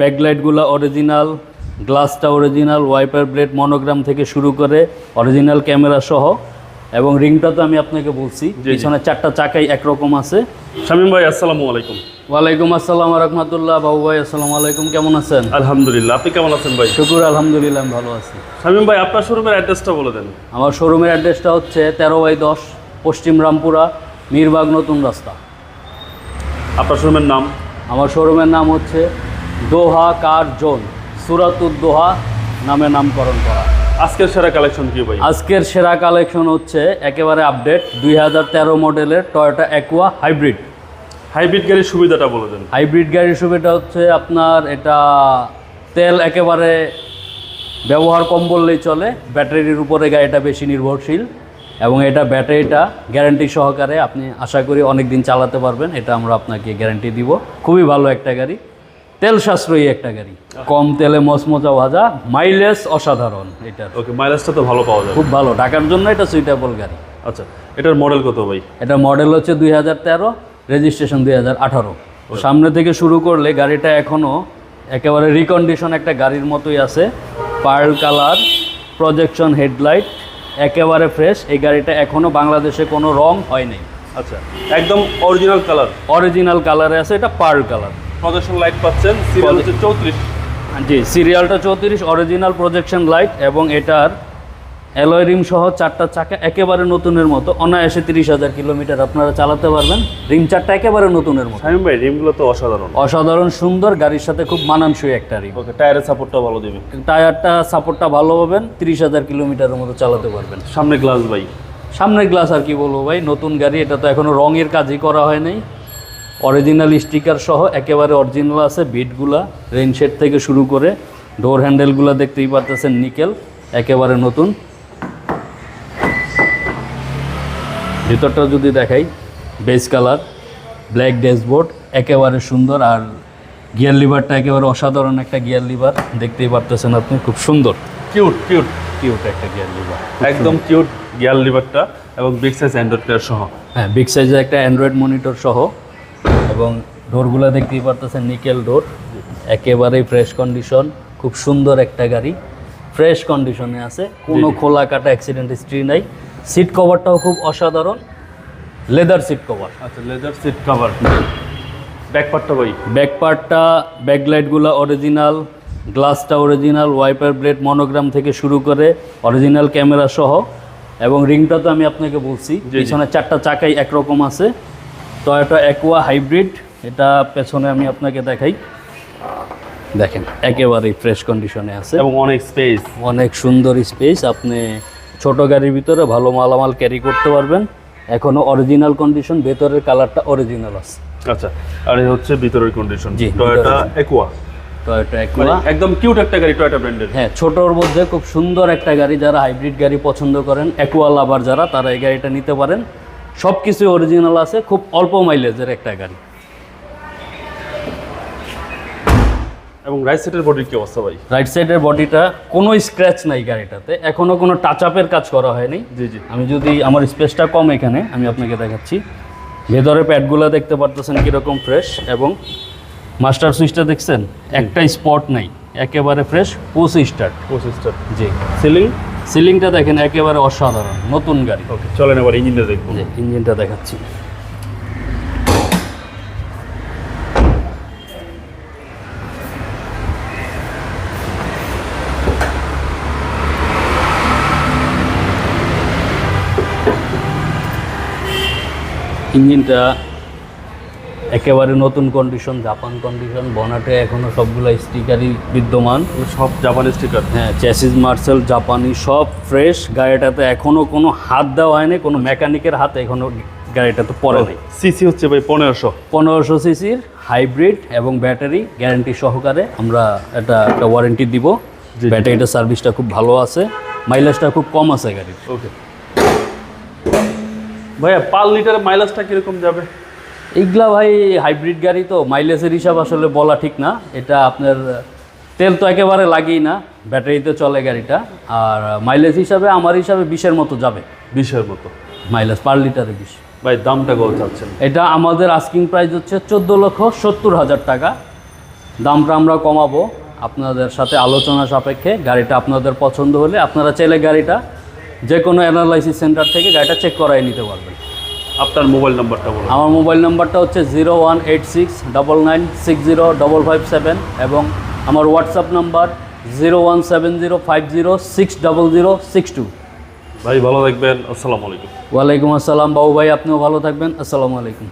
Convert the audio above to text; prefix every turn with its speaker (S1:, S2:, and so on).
S1: ব্যাকলাইটগুলো original গ্লাসটা original wiper blade monogram থেকে শুরু করে অরিজিনাল ক্যামেরা সহ এবং রিংটা তো আমি আপনাকে বলছি। পিছনে চারটা চাকাই একরকম আছে।
S2: শামীম ভাই আসসালামু আলাইকুম।
S1: ওয়ালাইকুম আসসালাম রহমতুল্লাহ বাবু ভাই আসসালামু আলাইকুম কেমন আছেন?
S2: আলহামদুলিল্লাহ আপনি কেমন আছেন ভাই?
S1: শুকুর আলহামদুলিল্লাহ আমি ভালো আছি।
S2: শামীম ভাই আপনার শোরুমের অ্যাড্রেসটা বলে দেন।
S1: আমার শোরুমের অ্যাড্রেসটা হচ্ছে তেরো বাই দশ পশ্চিম রামপুরা মিরবাগ নতুন রাস্তা।
S2: আপনার শোরুমের নাম?
S1: আমার শোরুমের নাম হচ্ছে দোহা কার জোন সুরাতুদ দোহা নামে নামকরণ করা।
S2: আজকের সেরা কালেকশন কি ভাই?
S1: আজকের সেরা কালেকশন হচ্ছে একেবারে আপডেট দুই হাজার তেরো মডেলের টয়োটা অ্যাকুয়া হাইব্রিড।
S2: হাইব্রিড গাড়ির সুবিধাটা বলে দেন।
S1: হাইব্রিড গাড়ির সুবিধা হচ্ছে আপনার এটা তেল একেবারে ব্যবহার কম বললেই চলে ব্যাটারির উপরে গাড়িটা বেশি নির্ভরশীল এবং এটা ব্যাটারিটা গ্যারান্টি সহকারে আপনি আশা করি অনেক দিন চালাতে পারবেন এটা আমরা আপনাকে গ্যারান্টি দিব। খুবই ভালো একটা গাড়ি। তেল সাশ্রয়ী একটা গাড়ি। কম তেলে মচমচা ভাজা মাইলেজ অসাধারণ এটা
S2: ওকে মাইলেজটা তো ভালো পাওয়া যায়
S1: খুব ভালো ঢাকার জন্য এটা সুইটেবল গাড়ি।
S2: আচ্ছা এটার মডেল কত ভাই?
S1: এটা মডেল হচ্ছে দুই হাজার তেরো রেজিস্ট্রেশন দুই হাজার আঠারো। সামনে থেকে শুরু করলে গাড়িটা এখনও একেবারে রিকন্ডিশন একটা গাড়ির মতোই আছে। পার্ল কালার প্রজেকশন হেডলাইট একেবারে ফ্রেশ এই গাড়িটা এখনও বাংলাদেশে কোনো রং হয় নাই
S2: আচ্ছা একদম অরিজিনাল কালার
S1: অরিজিনাল কালারে আছে এটা পার্ল কালার
S2: প্রজেকশন লাইট পাচ্ছেন। সিরিয়াল হচ্ছে চৌত্রিশ।
S1: জি সিরিয়ালটা চৌত্রিশ অরিজিনাল প্রজেকশন লাইট এবং এটার অ্যালয় রিম সহ চারটা চাকা একেবারে নতুনের মতো অনায়াসে তিরিশ হাজার কিলোমিটার আপনারা চালাতে পারবেন। রিম চারটা একেবারে নতুনের মতো।
S2: শামীম ভাই রিমগুলো তো অসাধারণ।
S1: অসাধারণ সুন্দর গাড়ির সাথে খুব মানানসই একটা রিম
S2: ওকে টায়ারের সাপোর্টটা ভালো দিবে।
S1: টায়ারটা সাপোর্টটা ভালো পাবেন তিরিশ হাজার কিলোমিটারের মতো চালাতে পারবেন।
S2: সামনে গ্লাস ভাই।
S1: সামনের গ্লাস আর কি বলব ভাই নতুন গাড়ি এটা তো এখনও রঙের কাজই করা হয় নাই। অরিজিনাল স্টিকার সহ একেবারে অরিজিনাল আছে বিটগুলা রেনশেড থেকে শুরু করে ডোর হ্যান্ডেলগুলো দেখতেই পারতেছেন নিকেল একেবারে নতুন। ভিতরটা যদি দেখাই বেস কালার ব্ল্যাক ড্যাশবোর্ড একেবারে সুন্দর আর গিয়ার লিভারটা একেবারে অসাধারণ একটা গিয়ার লিভার দেখতেই পারতেছেন আপনি খুব সুন্দর।
S2: কিউট কিউট
S1: কিউট একটা গিয়ার লিভার
S2: একদম কিউট গিয়ার লিভারটা এবং বিগ সাইজ অ্যান্ড্রয়েড প্লেয়ার সহ।
S1: হ্যাঁ বিগ সাইজের একটা অ্যান্ড্রয়েড মনিটর সহ। এবং ডোরগুলো দেখতেই পারতেছেন নিকেল ডোর। একেবারেই ফ্রেশ কন্ডিশন খুব সুন্দর একটা গাড়ি। ফ্রেশ কন্ডিশনে আছে। কোনো খোলা কাটা অ্যাক্সিডেন্ট হিস্ট্রি নাই। সিট কভারটাও খুব অসাধারণ। লেদার সিট কভার
S2: আচ্ছা লেদার সিট কভার ব্যাক পার্টটা ভাই
S1: ব্যাক পার্টটা ব্যাকলাইটগুলো অরিজিনাল গ্লাসটা অরিজিনাল ওয়াইপার ব্লেড মনোগ্রাম থেকে শুরু করে অরিজিনাল ক্যামেরা সহ। এবং রিংটা তো আমি আপনাকে বলছি। পিছনে চারটা চাকাই একরকম আছে। টয়োটা অ্যাকোয়া হাইব্রিড এটা পেছনে আমি আপনাকে দেখাই। দেখেন। একেবারেই ফ্রেশ কন্ডিশনে আছে।
S2: এবং অনেক স্পেস
S1: অনেক সুন্দর স্পেস আপনি ছোট গাড়ির ভিতরে ভালো মালামাল ক্যারি করতে পারবেন। এখনও অরিজিনাল কন্ডিশন ভেতরের কালারটা অরিজিনাল আছে।
S2: আচ্ছা আর এই হচ্ছে ভিতরের কন্ডিশন
S1: জি,
S2: টয়োটা মানে
S1: অ্যাকোয়া
S2: একদম কিউট একটা গাড়ি টয়োটা ব্র্যান্ডের
S1: হ্যাঁ ছোটোর মধ্যে খুব সুন্দর একটা গাড়ি যারা হাইব্রিড গাড়ি পছন্দ করেন অ্যাকোয়া লাভার যারা তারা এই গাড়িটা নিতে পারেন। সব কিছু অরিজিনাল আছে খুব অল্প মাইলেজের একটা গাড়ি।
S2: এবং রাইট সাইডের বডির কি অবস্থা ভাই?
S1: রাইট সাইডের বডিটা কোনো স্ক্র্যাচ নাই গাড়িটাতে এখনও কোনো টাচ আপের কাজ করা হয়নি।
S2: জি জি।
S1: আমি যদি আমার স্পেসটা কম এখানে আমি আপনাকে দেখাচ্ছি। ভেতরে প্যাডগুলো দেখতে পারতেছেন কীরকম ফ্রেশ এবং মাস্টার সুইচটা দেখছেন? একটা স্পট নাই একেবারে ফ্রেশ পুশ স্টার্ট
S2: প্রসেসটা
S1: জি।
S2: সিলিং
S1: সিলিংটা দেখেন একেবারে অসাধারণ নতুন গাড়ি।
S2: ওকে চলেন এবার ইঞ্জিনটা দেখব।
S1: ইঞ্জিনটা দেখাচ্ছি। ইঞ্জিনটা একেবারে নতুন কন্ডিশন জাপান কন্ডিশন বনাটে এখনও সবগুলো স্টিকারই বিদ্যমান।
S2: সব জাপানি স্টিকার
S1: হ্যাঁ চ্যাসিস মার্সেল জাপানি সব ফ্রেশ গাড়িটাতে এখনও কোনো হাত দেওয়া হয়নি কোনো মেকানিকের হাত এখনও গাড়িটাতে পড়ে নেই।
S2: সিসি হচ্ছে ভাই পনেরোশো।
S1: পনেরোশো সিসির হাইব্রিড এবং ব্যাটারি গ্যারান্টি সহকারে আমরা এটা একটা ওয়ারেন্টি দিব।
S2: জি।
S1: ব্যাটারিটার সার্ভিসটা খুব ভালো আছে। মাইলেজটা খুব কম আছে গাড়ির।
S2: ওকে ভাইয়া পার লিটার মাইলেজটা কীরকম যাবে?
S1: এইগুলা ভাই হাইব্রিড গাড়ি তো মাইলেজের হিসাব আসলে বলা ঠিক না। এটা আপনার তেল তো একেবারে লাগেই না ব্যাটারিতে চলে গাড়িটা। আর মাইলেজ হিসাবে আমার হিসাবে বিশের মতো যাবে।
S2: বিশের মতো।
S1: মাইলেজ পার লিটারে বিশ।
S2: ভাই দামটা কত চাচ্ছেন?
S1: এটা আমাদের আস্কিং প্রাইস হচ্ছে চোদ্দ লক্ষ সত্তর হাজার টাকা। দামটা আমরা কমাবো। আপনাদের সাথে আলোচনা সাপেক্ষে গাড়িটা আপনাদের পছন্দ হলে আপনারা চাইলে গাড়িটা যে কোনো অ্যানালাইসিস সেন্টার থেকে গাড়িটা চেক করাই নিতে পারবেন।
S2: আপনার মোবাইল নাম্বারটা বলুন।
S1: আমার মোবাইল নাম্বারটা হচ্ছে zero one eight six double nine six zero double five seven এবং আমার WhatsApp number zero one seven zero five zero six double zero six two.
S2: ভাই ভালো থাকবেন। আসসালামু আলাইকুম।
S1: ওয়ালাইকুম আসসালাম। বাবু ভাই আপনিও ভালো থাকবেন। আসসালামু আলাইকুম।